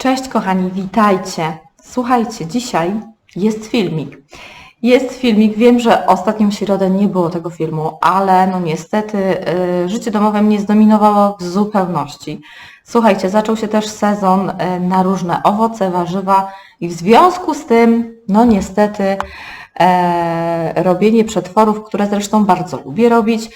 Cześć kochani, witajcie. Słuchajcie, dzisiaj jest filmik. Jest filmik, wiem, że ostatnią środę nie było tego filmu, ale no niestety y, życie domowe mnie zdominowało w zupełności. Słuchajcie, zaczął się też sezon y, na różne owoce, warzywa i w związku z tym, no niestety, e, robienie przetworów, które zresztą bardzo lubię robić,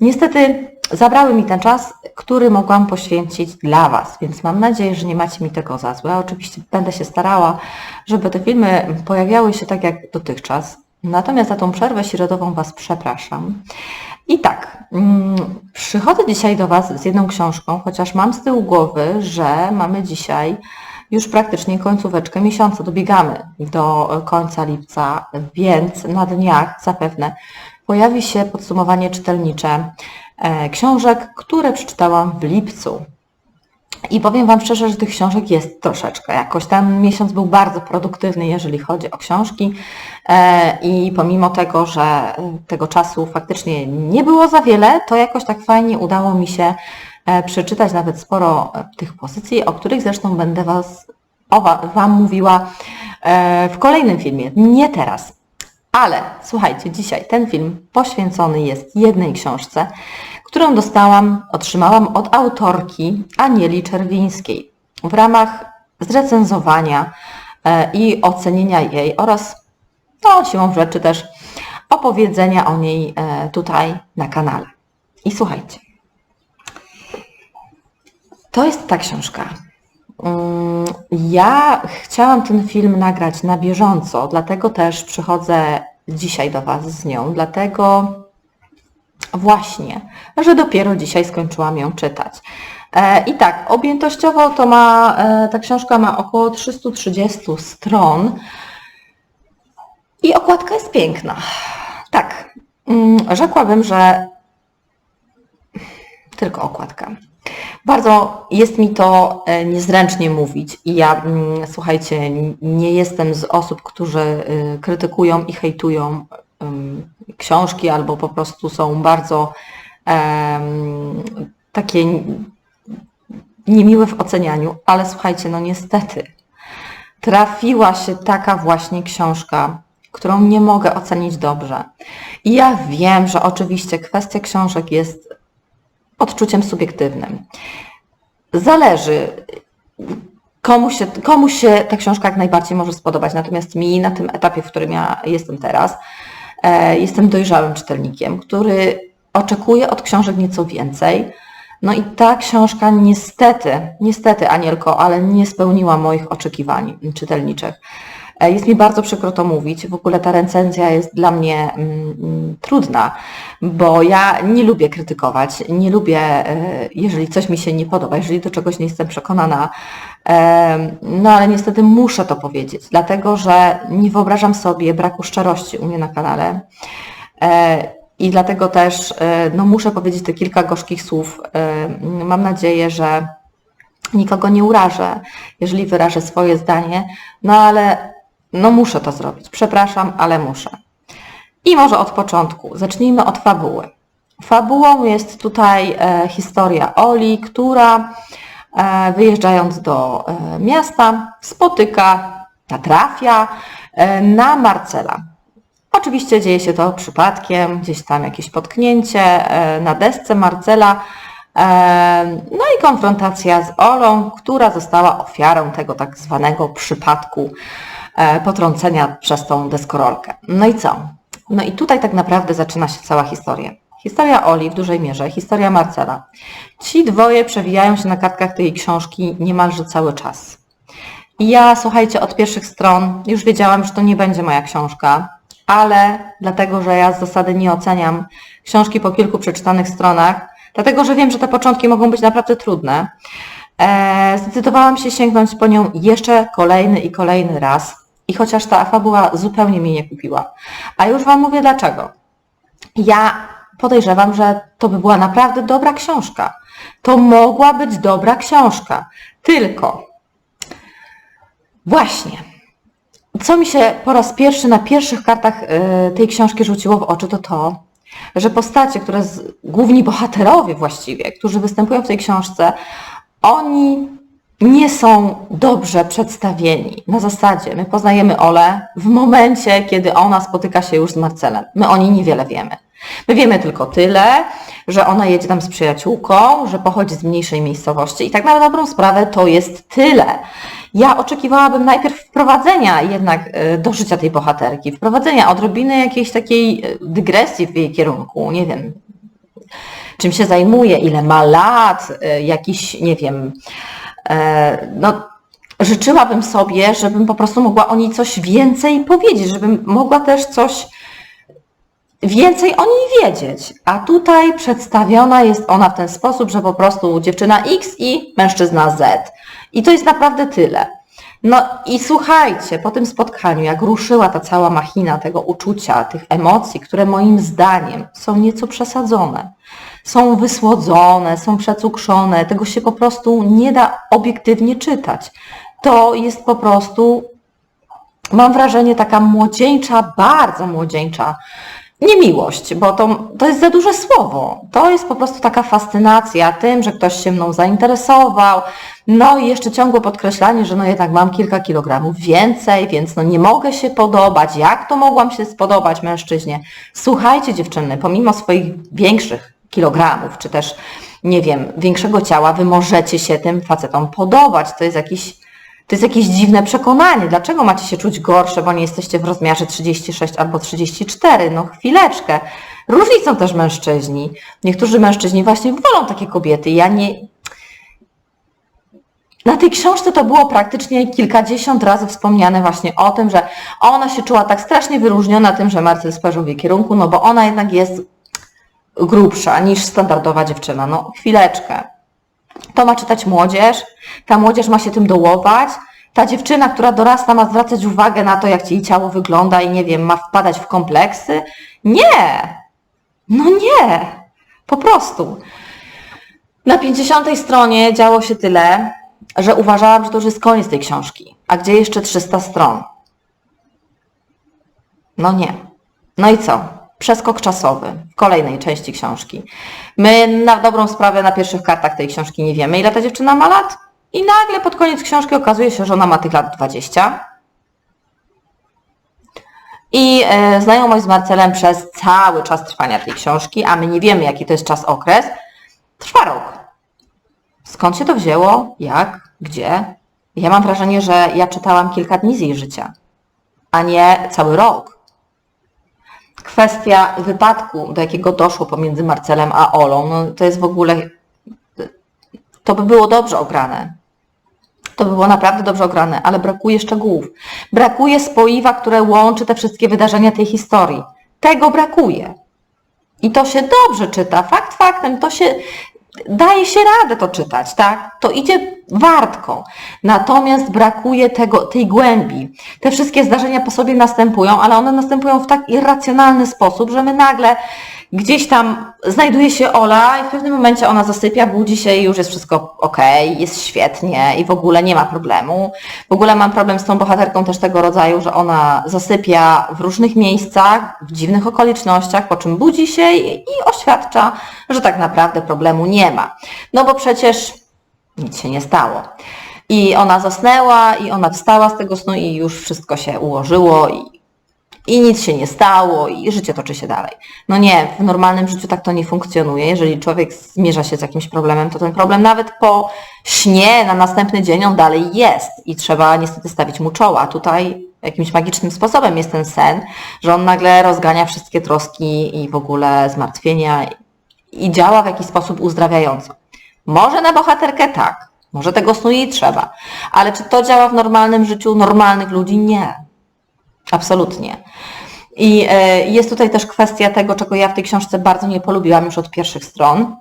niestety zabrały mi ten czas, który mogłam poświęcić dla Was, więc mam nadzieję, że nie macie mi tego za złe. Oczywiście będę się starała, żeby te filmy pojawiały się tak jak dotychczas. Natomiast za tą przerwę środową Was przepraszam. I tak, mm, przychodzę dzisiaj do Was z jedną książką, chociaż mam z tyłu głowy, że mamy dzisiaj już praktycznie końcóweczkę miesiąca, dobiegamy do końca lipca, więc na dniach zapewne pojawi się podsumowanie czytelnicze książek, które przeczytałam w lipcu. I powiem Wam szczerze, że tych książek jest troszeczkę. Jakoś ten miesiąc był bardzo produktywny, jeżeli chodzi o książki. E, I pomimo tego, że e, tego czasu faktycznie nie było za wiele, to jakoś tak fajnie udało mi się przeczytać nawet sporo tych pozycji, o których zresztą będę was, Wam mówiła w kolejnym filmie. Nie teraz. Ale słuchajcie, dzisiaj ten film poświęcony jest jednej książce, którą dostałam, otrzymałam od autorki Anieli Czerwińskiej w ramach zrecenzowania e, i ocenienia jej oraz, no siłą rzeczy też, opowiedzenia o niej e, tutaj na kanale. I słuchajcie, to jest ta książka. Mm, ja chciałam ten film nagrać na bieżąco, dlatego też przychodzę dzisiaj do Was z nią, dlatego właśnie, że dopiero dzisiaj skończyłam ją czytać. E, I tak, objętościowo to ma, e, ta książka ma około 330 stron i okładka jest piękna. Tak, mm, rzekłabym, że tylko okładka. Bardzo jest mi to e, niezręcznie mówić i ja, mm, słuchajcie, nie jestem z osób, którzy e, krytykują i hejtują książki albo po prostu są bardzo takie niemiłe w ocenianiu, ale słuchajcie, no niestety trafiła się taka właśnie książka, którą nie mogę ocenić dobrze. I ja wiem, że oczywiście kwestia książek jest odczuciem subiektywnym. Zależy, komu się, komu się ta książka jak najbardziej może spodobać, natomiast mi na tym etapie, w którym ja jestem teraz, e, jestem dojrzałym czytelnikiem, który oczekuje od książek nieco więcej. No i ta książka niestety, niestety Anielko, ale nie spełniła moich oczekiwań czytelniczych. E, jest mi bardzo przykro to mówić. W ogóle ta recenzja jest dla mnie mm, mm, trudna, bo ja nie lubię krytykować, nie lubię, e, jeżeli coś mi się nie podoba, jeżeli do czegoś nie jestem przekonana, e, no ale niestety muszę to powiedzieć, dlatego że nie wyobrażam sobie braku szczerości u mnie na kanale. I dlatego też no, muszę powiedzieć te kilka gorzkich słów. Mam nadzieję, że nikogo nie urażę, jeżeli wyrażę swoje zdanie, no ale no muszę to zrobić. Przepraszam, ale muszę. I może od początku. Zacznijmy od fabuły. Fabułą jest tutaj e, historia Oli, która e, wyjeżdżając do e, miasta spotyka, natrafia e, na Marcela. Oczywiście dzieje się to przypadkiem, gdzieś tam jakieś potknięcie e, na desce Marcela, e, no i konfrontacja z Olą, która została ofiarą tego tak zwanego przypadku potrącenia przez tą deskorolkę. No i co? No i tutaj tak naprawdę zaczyna się cała historia. Historia Oli w dużej mierze, historia Marcela. Ci dwoje przewijają się na kartkach tej książki niemalże cały czas. I ja, słuchajcie, od pierwszych stron już wiedziałam, że to nie będzie moja książka, ale dlatego, że ja z zasady nie oceniam książki po kilku przeczytanych stronach, dlatego, że wiem, że te początki mogą być naprawdę trudne, e, zdecydowałam się sięgnąć po nią jeszcze kolejny i kolejny raz, i chociaż ta fabuła zupełnie mnie nie kupiła. A już Wam mówię dlaczego. Ja podejrzewam, że to by była naprawdę dobra książka. To mogła być dobra książka. Tylko właśnie, co mi się po raz pierwszy na pierwszych kartach y, tej książki rzuciło w oczy, to to, że postacie, które z, główni bohaterowie właściwie, którzy występują w tej książce, oni nie są dobrze przedstawieni. Na zasadzie my poznajemy Olę w momencie, kiedy ona spotyka się już z Marcelem. My o niej niewiele wiemy. My wiemy tylko tyle, że ona jedzie tam z przyjaciółką, że pochodzi z mniejszej miejscowości i tak na dobrą sprawę to jest tyle. Ja oczekiwałabym najpierw wprowadzenia jednak e, do życia tej bohaterki, wprowadzenia odrobiny jakiejś takiej e, dygresji w jej kierunku, nie wiem, czym się zajmuje, ile ma lat, e, jakiś, nie wiem, no życzyłabym sobie, żebym po prostu mogła o niej coś więcej powiedzieć, żebym mogła też coś więcej o niej wiedzieć. A tutaj przedstawiona jest ona w ten sposób, że po prostu dziewczyna X i mężczyzna Z. I to jest naprawdę tyle. No i słuchajcie, po tym spotkaniu, jak ruszyła ta cała machina tego uczucia, tych emocji, które moim zdaniem są nieco przesadzone, są wysłodzone, są przecukrzone, tego się po prostu nie da obiektywnie czytać. To jest po prostu, mam wrażenie, taka młodzieńcza, bardzo młodzieńcza niemiłość, bo to, to jest za duże słowo. To jest po prostu taka fascynacja tym, że ktoś się mną zainteresował. No i jeszcze ciągłe podkreślanie, że no jednak mam kilka kilogramów więcej, więc no nie mogę się podobać. Jak to mogłam się spodobać mężczyźnie? Słuchajcie dziewczyny, pomimo swoich większych kilogramów, czy też, nie wiem, większego ciała, wy możecie się tym facetom podobać. To jest jakiś to jest jakieś dziwne przekonanie. Dlaczego macie się czuć gorsze, bo nie jesteście w rozmiarze 36 albo 34? No chwileczkę. Różni są też mężczyźni. Niektórzy mężczyźni właśnie wolą takie kobiety. Ja nie... Na tej książce to było praktycznie kilkadziesiąt razy wspomniane właśnie o tym, że ona się czuła tak strasznie wyróżniona tym, że Marcel spojrzał w jej kierunku, no bo ona jednak jest grubsza niż standardowa dziewczyna. No chwileczkę. To ma czytać młodzież, ta młodzież ma się tym dołować, ta dziewczyna, która dorasta, ma zwracać uwagę na to, jak jej ciało wygląda i nie wiem, ma wpadać w kompleksy. Nie! No nie! Po prostu. Na 50 stronie działo się tyle, że uważałam, że to już jest koniec tej książki. A gdzie jeszcze 300 stron? No nie. No i co? Przeskok czasowy w kolejnej części książki. My na dobrą sprawę na pierwszych kartach tej książki nie wiemy, ile ta dziewczyna ma lat i nagle pod koniec książki okazuje się, że ona ma tych lat 20. I e, znajomość z Marcelem przez cały czas trwania tej książki, a my nie wiemy, jaki to jest czas okres, trwa rok. Skąd się to wzięło? Jak? Gdzie? Ja mam wrażenie, że ja czytałam kilka dni z jej życia, a nie cały rok. Kwestia wypadku, do jakiego doszło pomiędzy Marcelem a Olą, no to jest w ogóle, to by było dobrze ograne. To by było naprawdę dobrze ograne, ale brakuje szczegółów. Brakuje spoiwa, które łączy te wszystkie wydarzenia tej historii. Tego brakuje. I to się dobrze czyta. Fakt faktem, to się daje się radę to czytać, tak? To idzie wartko. Natomiast brakuje tego, tej głębi. Te wszystkie zdarzenia po sobie następują, ale one następują w tak irracjonalny sposób, że my nagle gdzieś tam znajduje się Ola i w pewnym momencie ona zasypia, budzi się i już jest wszystko ok, jest świetnie i w ogóle nie ma problemu. W ogóle mam problem z tą bohaterką też tego rodzaju, że ona zasypia w różnych miejscach, w dziwnych okolicznościach, po czym budzi się i, i oświadcza, że tak naprawdę problemu nie ma. No bo przecież nic się nie stało. I ona zasnęła i ona wstała z tego snu i już wszystko się ułożyło i i nic się nie stało i życie toczy się dalej. No nie, w normalnym życiu tak to nie funkcjonuje. Jeżeli człowiek zmierza się z jakimś problemem, to ten problem nawet po śnie na następny dzień on dalej jest i trzeba niestety stawić mu czoła. Tutaj jakimś magicznym sposobem jest ten sen, że on nagle rozgania wszystkie troski i w ogóle zmartwienia i działa w jakiś sposób uzdrawiająco. Może na bohaterkę tak, może tego snu jej trzeba, ale czy to działa w normalnym życiu normalnych ludzi? Nie. Absolutnie. I e, jest tutaj też kwestia tego, czego ja w tej książce bardzo nie polubiłam już od pierwszych stron.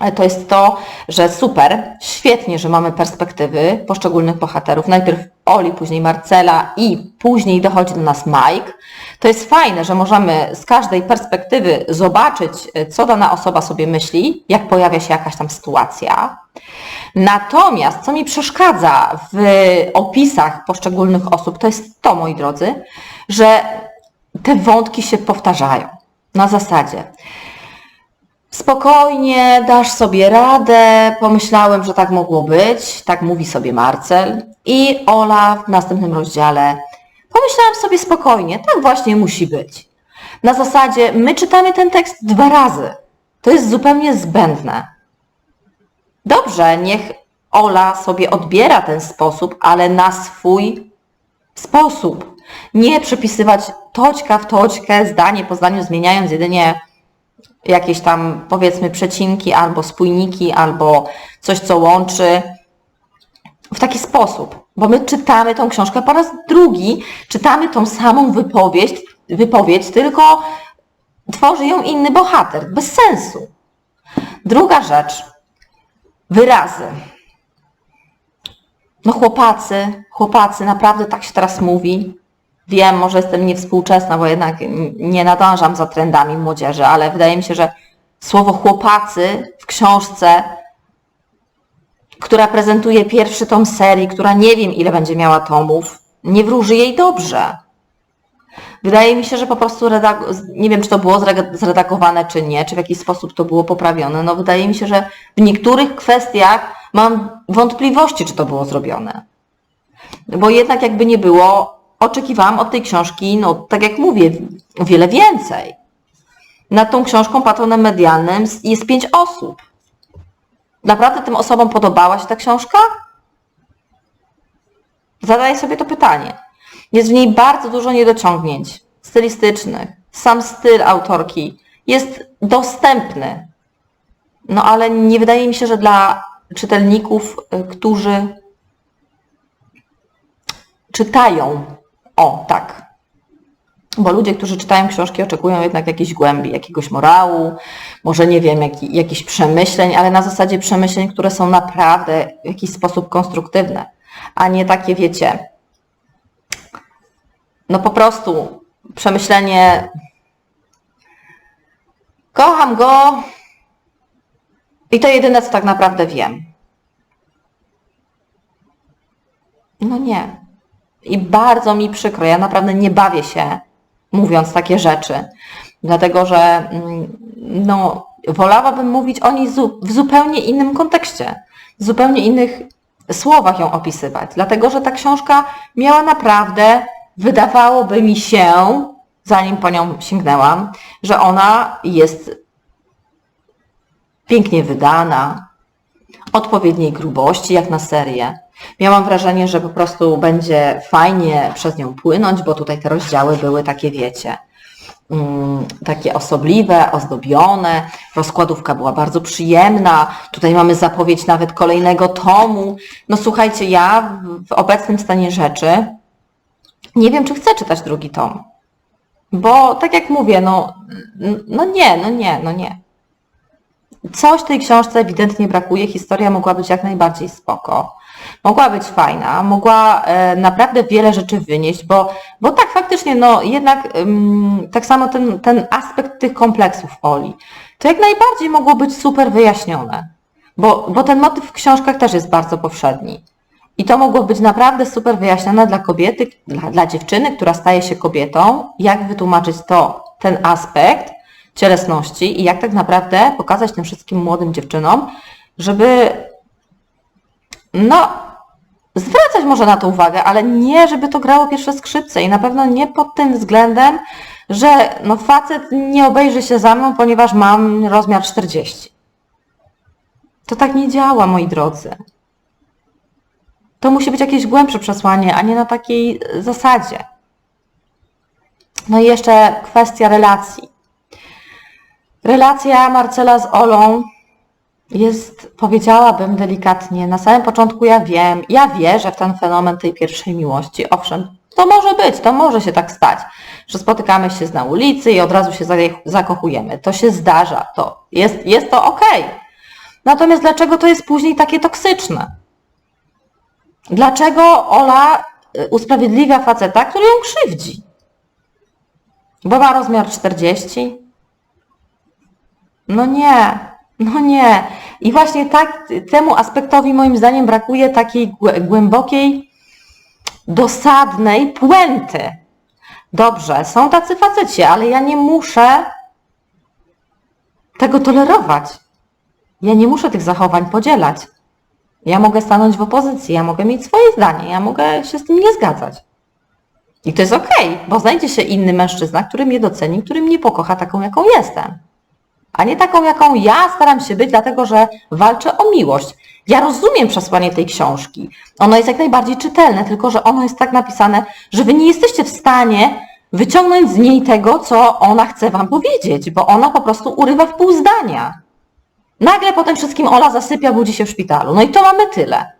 E, to jest to, że super, świetnie, że mamy perspektywy poszczególnych bohaterów. Najpierw Oli, później Marcela i później dochodzi do nas Mike. To jest fajne, że możemy z każdej perspektywy zobaczyć, e, co dana osoba sobie myśli, jak pojawia się jakaś tam sytuacja. Natomiast, co mi przeszkadza w opisach poszczególnych osób, to jest to, moi drodzy, że te wątki się powtarzają. Na zasadzie Spokojnie, dasz sobie radę. Pomyślałem, że tak mogło być. Tak mówi sobie Marcel. I Ola w następnym rozdziale. Pomyślałam sobie spokojnie, tak właśnie musi być. Na zasadzie, my czytamy ten tekst dwa razy. To jest zupełnie zbędne. Dobrze, niech Ola sobie odbiera ten sposób, ale na swój sposób. Nie przypisywać toćka w toćkę, zdanie po zdaniu, zmieniając jedynie jakieś tam powiedzmy przecinki albo spójniki, albo coś, co łączy w taki sposób. Bo my czytamy tą książkę po raz drugi, czytamy tą samą wypowiedź, wypowiedź, tylko tworzy ją inny bohater. Bez sensu. Druga rzecz. Wyrazy. No chłopacy, chłopacy, naprawdę tak się teraz mówi. Wiem, może jestem niewspółczesna, bo jednak nie nadążam za trendami młodzieży, ale wydaje mi się, że słowo chłopacy w książce, która prezentuje pierwszy tom serii, która nie wiem ile będzie miała tomów, nie wróży jej dobrze. Wydaje mi się, że po prostu nie wiem, czy to było zredagowane, czy nie, czy w jakiś sposób to było poprawione. No wydaje mi się, że w niektórych kwestiach mam wątpliwości, czy to było zrobione. Bo jednak jakby nie było, oczekiwałam od tej książki, no tak jak mówię, o wiele więcej. Nad tą książką patronem medialnym jest pięć osób. Naprawdę tym osobom podobała się ta książka? Zadaję sobie to pytanie. Jest w niej bardzo dużo niedociągnięć stylistycznych. Sam styl autorki jest dostępny. No ale nie wydaje mi się, że dla czytelników, y, którzy czytają, o tak, bo ludzie, którzy czytają książki, oczekują jednak jakiejś głębi, jakiegoś morału, może nie wiem, jaki, jakichś przemyśleń, ale na zasadzie przemyśleń, które są naprawdę w jakiś sposób konstruktywne, a nie takie, wiecie, no po prostu przemyślenie kocham go i to jedyne, co tak naprawdę wiem. No nie. I bardzo mi przykro, ja naprawdę nie bawię się mówiąc takie rzeczy, dlatego że mm, no, wolałabym mówić o niej w zupełnie innym kontekście, w zupełnie innych słowach ją opisywać, dlatego że ta książka miała naprawdę, wydawałoby mi się, zanim po nią sięgnęłam, że ona jest pięknie wydana, odpowiedniej grubości jak na serię. Miałam wrażenie, że po prostu będzie fajnie przez nią płynąć, bo tutaj te rozdziały były takie, wiecie, mm, takie osobliwe, ozdobione. Rozkładówka była bardzo przyjemna. Tutaj mamy zapowiedź nawet kolejnego tomu. No słuchajcie, ja w obecnym stanie rzeczy nie wiem, czy chcę czytać drugi tom. Bo tak jak mówię, no, no nie, no nie, no nie. Coś tej książce ewidentnie brakuje. Historia mogła być jak najbardziej spoko mogła być fajna, mogła e, naprawdę wiele rzeczy wynieść, bo, bo tak faktycznie, no jednak tak samo ten, ten aspekt tych kompleksów Oli, to jak najbardziej mogło być super wyjaśnione, bo, bo ten motyw w książkach też jest bardzo powszedni. I to mogło być naprawdę super wyjaśnione dla kobiety, dla, dla dziewczyny, która staje się kobietą, jak wytłumaczyć to, ten aspekt cielesności i jak tak naprawdę pokazać tym wszystkim młodym dziewczynom, żeby no, zwracać może na to uwagę, ale nie, żeby to grało pierwsze skrzypce i na pewno nie pod tym względem, że no facet nie obejrzy się za mną, ponieważ mam rozmiar 40. To tak nie działa, moi drodzy. To musi być jakieś głębsze przesłanie, a nie na takiej zasadzie. No i jeszcze kwestia relacji. Relacja Marcela z Olą jest, powiedziałabym delikatnie, na samym początku ja wiem, ja wierzę w ten fenomen tej pierwszej miłości. Owszem, to może być, to może się tak stać, że spotykamy się na ulicy i od razu się zakochujemy. To się zdarza, to jest, jest to ok. Natomiast dlaczego to jest później takie toksyczne? Dlaczego Ola y, usprawiedliwia faceta, który ją krzywdzi? Bo ma rozmiar 40? No nie, no nie. I właśnie tak temu aspektowi moim zdaniem brakuje takiej głębokiej, dosadnej puenty. Dobrze, są tacy faceci, ale ja nie muszę tego tolerować. Ja nie muszę tych zachowań podzielać. Ja mogę stanąć w opozycji, ja mogę mieć swoje zdanie, ja mogę się z tym nie zgadzać. I to jest okej, bo znajdzie się inny mężczyzna, który mnie doceni, który mnie pokocha taką, jaką jestem. A nie taką, jaką ja staram się być, dlatego że walczę o miłość. Ja rozumiem przesłanie tej książki. Ono jest jak najbardziej czytelne, tylko że ono jest tak napisane, że wy nie jesteście w stanie wyciągnąć z niej tego, co ona chce wam powiedzieć, bo ona po prostu urywa w pół zdania. Nagle po tym wszystkim Ola zasypia, budzi się w szpitalu. No i to mamy tyle.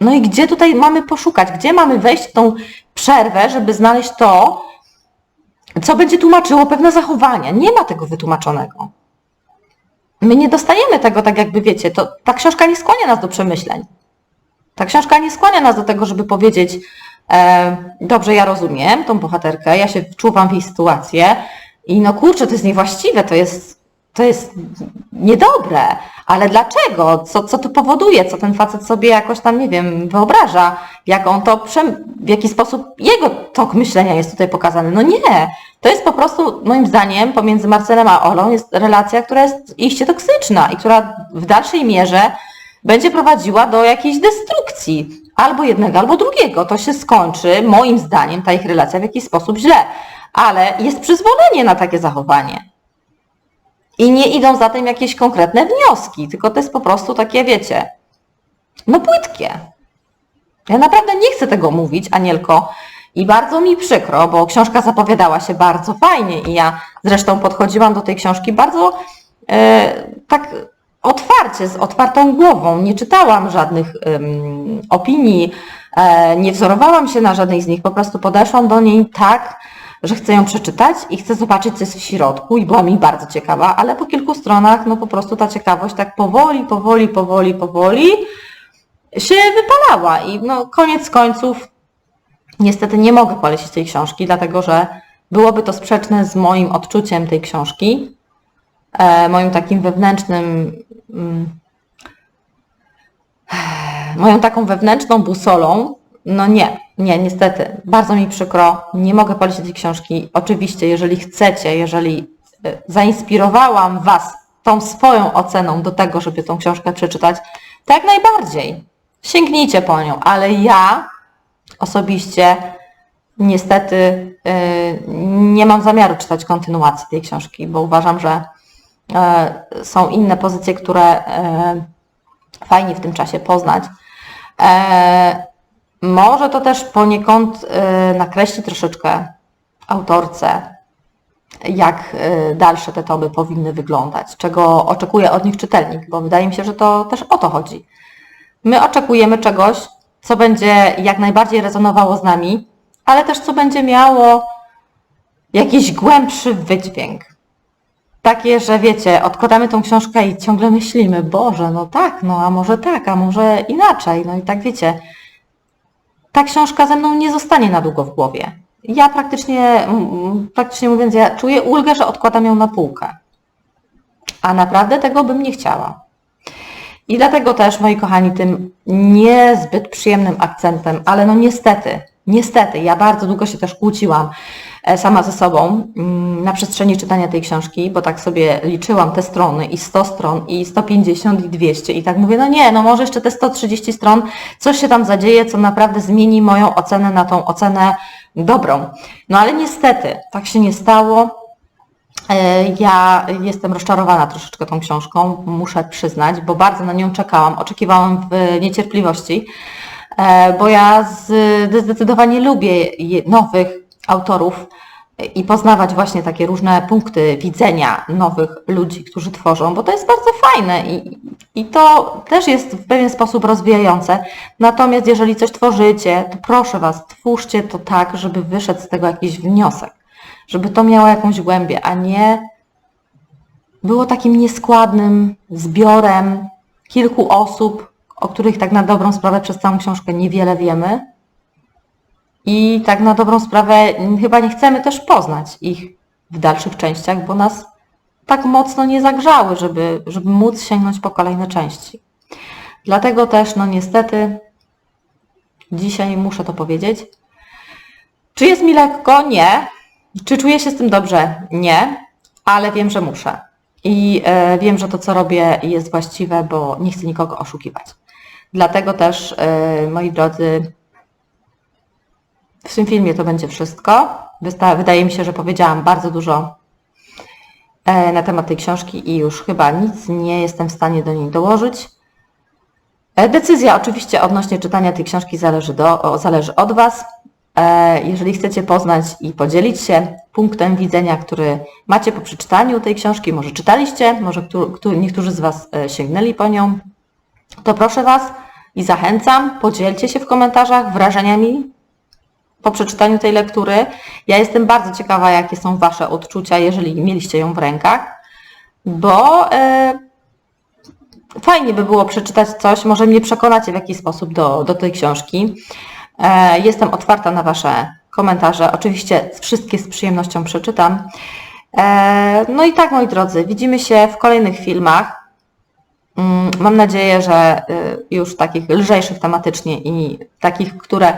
No i gdzie tutaj mamy poszukać? Gdzie mamy wejść w tą przerwę, żeby znaleźć to, co będzie tłumaczyło pewne zachowania? Nie ma tego wytłumaczonego. My nie dostajemy tego, tak jakby wiecie, to, ta książka nie skłania nas do przemyśleń. Ta książka nie skłania nas do tego, żeby powiedzieć, e, dobrze, ja rozumiem tą bohaterkę, ja się wczuwam w jej sytuację i no kurczę, to jest niewłaściwe, to jest, to jest niedobre, ale dlaczego? Co, co to powoduje? Co ten facet sobie jakoś tam, nie wiem, wyobraża? Jak on to, w jaki sposób jego tok myślenia jest tutaj pokazany? No nie, to jest po prostu, moim zdaniem, pomiędzy Marcelem a Olą jest relacja, która jest iście toksyczna i która w dalszej mierze będzie prowadziła do jakiejś destrukcji. Albo jednego, albo drugiego. To się skończy, moim zdaniem, ta ich relacja w jakiś sposób źle. Ale jest przyzwolenie na takie zachowanie. I nie idą za tym jakieś konkretne wnioski, tylko to jest po prostu takie, wiecie, no płytkie. Ja naprawdę nie chcę tego mówić, Anielko, i bardzo mi przykro, bo książka zapowiadała się bardzo fajnie i ja zresztą podchodziłam do tej książki bardzo e, tak otwarcie, z otwartą głową. Nie czytałam żadnych em, opinii, e, nie wzorowałam się na żadnej z nich, po prostu podeszłam do niej tak, że chcę ją przeczytać i chcę zobaczyć, co jest w środku i była mi bardzo ciekawa, ale po kilku stronach, no po prostu ta ciekawość tak powoli, powoli, powoli, powoli się wypalała i no koniec końców niestety nie mogę polecić tej książki, dlatego że byłoby to sprzeczne z moim odczuciem tej książki, e, moim takim wewnętrznym, mm, moją taką wewnętrzną busolą, no nie, nie, niestety, bardzo mi przykro, nie mogę polecić tej książki. Oczywiście, jeżeli chcecie, jeżeli e, zainspirowałam Was tą swoją oceną do tego, żeby tą książkę przeczytać, to jak najbardziej. Sięgnijcie po nią, ale ja osobiście niestety y, nie mam zamiaru czytać kontynuacji tej książki, bo uważam, że y, są inne pozycje, które y, fajnie w tym czasie poznać. Może to też poniekąd nakreśli troszeczkę autorce, jak dalsze te tomy powinny wyglądać, czego oczekuje od nich czytelnik, bo wydaje mi się, że to też o to chodzi. My oczekujemy czegoś, co będzie jak najbardziej rezonowało z nami, ale też co będzie miało jakiś głębszy wydźwięk. Takie, że wiecie, odkładamy tą książkę i ciągle myślimy, Boże, no tak, no a może tak, a może inaczej. No i tak wiecie, ta książka ze mną nie zostanie na długo w głowie. Ja praktycznie, praktycznie mówiąc, ja czuję ulgę, że odkładam ją na półkę. A naprawdę tego bym nie chciała. I dlatego też, moi kochani, tym niezbyt przyjemnym akcentem, ale no niestety, niestety, ja bardzo długo się też kłóciłam e, sama ze sobą mm, na przestrzeni czytania tej książki, bo tak sobie liczyłam te strony i 100 stron i 150 i 200 i tak mówię, no nie, no może jeszcze te 130 stron, coś się tam zadzieje, co naprawdę zmieni moją ocenę na tą ocenę dobrą. No ale niestety, tak się nie stało. E, ja jestem rozczarowana troszeczkę tą książką, muszę przyznać, bo bardzo na nią czekałam, oczekiwałam w niecierpliwości, e, bo ja zdecydowanie lubię nowych autorów i poznawać właśnie takie różne punkty widzenia nowych ludzi, którzy tworzą, bo to jest bardzo fajne i, i to też jest w pewien sposób rozwijające. Natomiast jeżeli coś tworzycie, to proszę Was, twórzcie to tak, żeby wyszedł z tego jakiś wniosek żeby to miało jakąś głębię, a nie było takim nieskładnym zbiorem kilku osób, o których tak na dobrą sprawę przez całą książkę niewiele wiemy. I tak na dobrą sprawę chyba nie chcemy też poznać ich w dalszych częściach, bo nas tak mocno nie zagrzały, żeby, żeby móc sięgnąć po kolejne części. Dlatego też, no niestety, dzisiaj muszę to powiedzieć. Czy jest mi lekko? Nie. Czy czuję się z tym dobrze? Nie. ale wiem, że muszę. I e, wiem, że to, co robię, jest właściwe, bo nie chcę nikogo oszukiwać. Dlatego też, e, moi drodzy, w tym filmie to będzie wszystko. Wydaje mi się, że powiedziałam bardzo dużo e, na temat tej książki i już chyba nic nie jestem w stanie do niej dołożyć. Decyzja oczywiście odnośnie czytania tej książki zależy, do, zależy od Was. E, Jeżeli chcecie poznać i podzielić się punktem widzenia, który macie po przeczytaniu tej książki, może czytaliście, może któ- któ- niektórzy z Was e, sięgnęli po nią, to proszę Was i zachęcam, podzielcie się w komentarzach wrażeniami po przeczytaniu tej lektury. Ja jestem bardzo ciekawa, jakie są Wasze odczucia, jeżeli mieliście ją w rękach, bo e, fajnie by było przeczytać coś, może mnie przekonacie w jakiś sposób do, do tej książki. E, Jestem otwarta na Wasze komentarze. Oczywiście wszystkie z przyjemnością przeczytam. E, No i tak, moi drodzy, widzimy się w kolejnych filmach. Mm, Mam nadzieję, że y, już takich lżejszych tematycznie i takich, które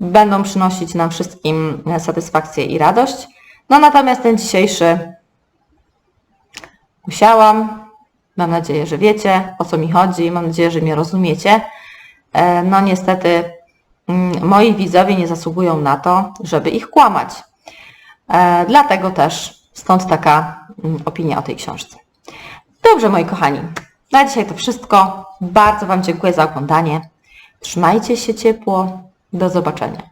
będą przynosić nam wszystkim satysfakcję i radość. No natomiast ten dzisiejszy musiałam. Mam nadzieję, że wiecie, o co mi chodzi. Mam nadzieję, że mnie rozumiecie. E, No niestety moi widzowie nie zasługują na to, żeby ich kłamać. E, Dlatego też stąd taka mm, opinia o tej książce. Dobrze, moi kochani. Na dzisiaj to wszystko. Bardzo Wam dziękuję za oglądanie. Trzymajcie się ciepło. Do zobaczenia.